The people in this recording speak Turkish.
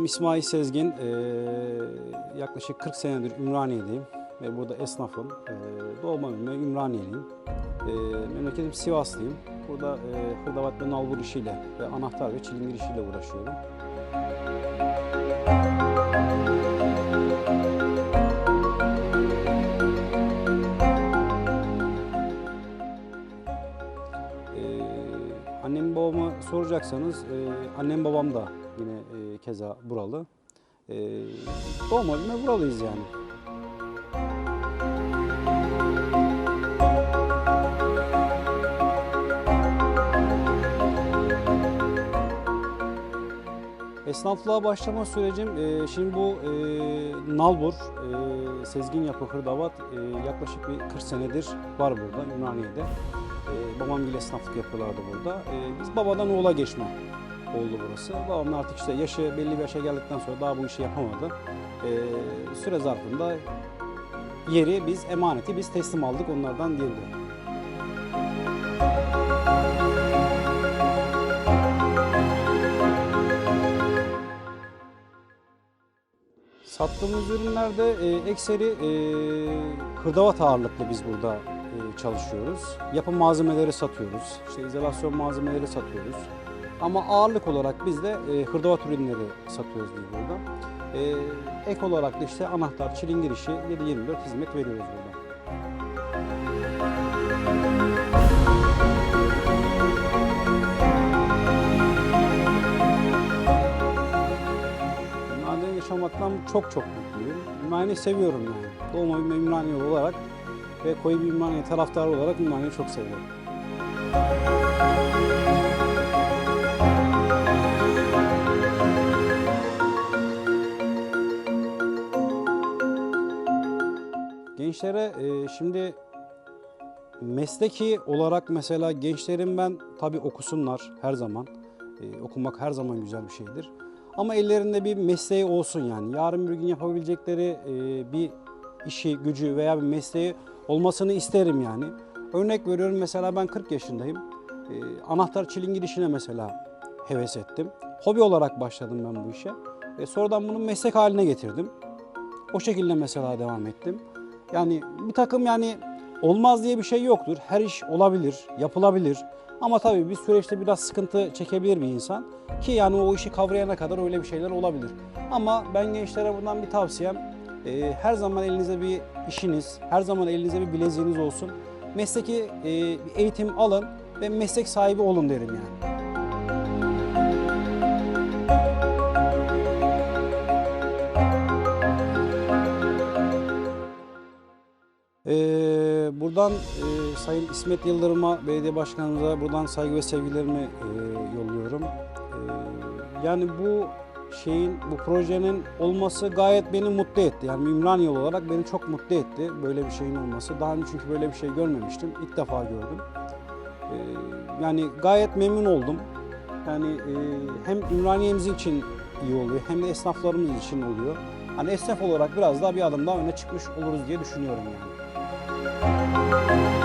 İsmail Sezgin. Ee, yaklaşık 40 senedir Ümraniye'deyim ve burada esnafım. Ee, doğma büyüme Ümraniyeliyim. Ee, memleketim Sivaslıyım. Burada e, hırdavat ve nalbur işiyle ve anahtar ve çilingir işiyle uğraşıyorum. Ee, annem babamı soracaksanız e, annem babam da yine e, keza buralı. E, doğma büyüme buralıyız yani. Esnaflığa başlama sürecim, e, şimdi bu e, nalbur, e, sezgin yapı hırdavat e, yaklaşık bir 40 senedir var burada Ümraniye'de. E, babam bile esnaflık yapıyorlardı burada. E, biz babadan oğula geçme oldu burası. Babam artık işte yaşı belli bir yaşa geldikten sonra daha bu işi yapamadı. E, süre zarfında yeri biz emaneti biz teslim aldık onlardan diyebilirim. Sattığımız ürünlerde e, ekseri e, hırdavat ağırlıklı biz burada e, çalışıyoruz. Yapım malzemeleri satıyoruz. İşte izolasyon malzemeleri satıyoruz. Ama ağırlık olarak biz de e, hırdavat ürünleri satıyoruz biz burada. E, ek olarak da işte anahtar, çilingir işi 7-24 hizmet veriyoruz burada. Ümraniye'de yaşamaktan çok çok mutluyum. Ümraniye'yi seviyorum yani. Doğma büyüme Ümraniye olarak ve koyu bir Ümraniye taraftarı olarak Ümraniye'yi çok seviyorum. Gençlere e, şimdi mesleki olarak mesela gençlerin ben tabii okusunlar her zaman. E, okumak her zaman güzel bir şeydir. Ama ellerinde bir mesleği olsun yani. Yarın bir gün yapabilecekleri e, bir işi, gücü veya bir mesleği olmasını isterim yani. Örnek veriyorum mesela ben 40 yaşındayım. E, anahtar çilingir işine mesela heves ettim. Hobi olarak başladım ben bu işe. Ve sonradan bunu meslek haline getirdim. O şekilde mesela devam ettim. Yani bir takım yani olmaz diye bir şey yoktur. Her iş olabilir, yapılabilir. Ama tabii bir süreçte biraz sıkıntı çekebilir bir insan. Ki yani o işi kavrayana kadar öyle bir şeyler olabilir. Ama ben gençlere bundan bir tavsiyem e, her zaman elinize bir işiniz, her zaman elinize bir bileziğiniz olsun. Mesleki e, eğitim alın ve meslek sahibi olun derim yani. Buradan e, Sayın İsmet Yıldırım'a, belediye başkanımıza buradan saygı ve sevgilerimi e, yolluyorum. Ee, yani bu şeyin, bu projenin olması gayet beni mutlu etti. Yani Ümraniye olarak beni çok mutlu etti böyle bir şeyin olması. Daha önce çünkü böyle bir şey görmemiştim. İlk defa gördüm. Ee, yani gayet memnun oldum. Yani e, hem Ümraniye'miz için iyi oluyor hem de esnaflarımız için oluyor. Hani esnaf olarak biraz daha bir adım daha öne çıkmış oluruz diye düşünüyorum yani. Música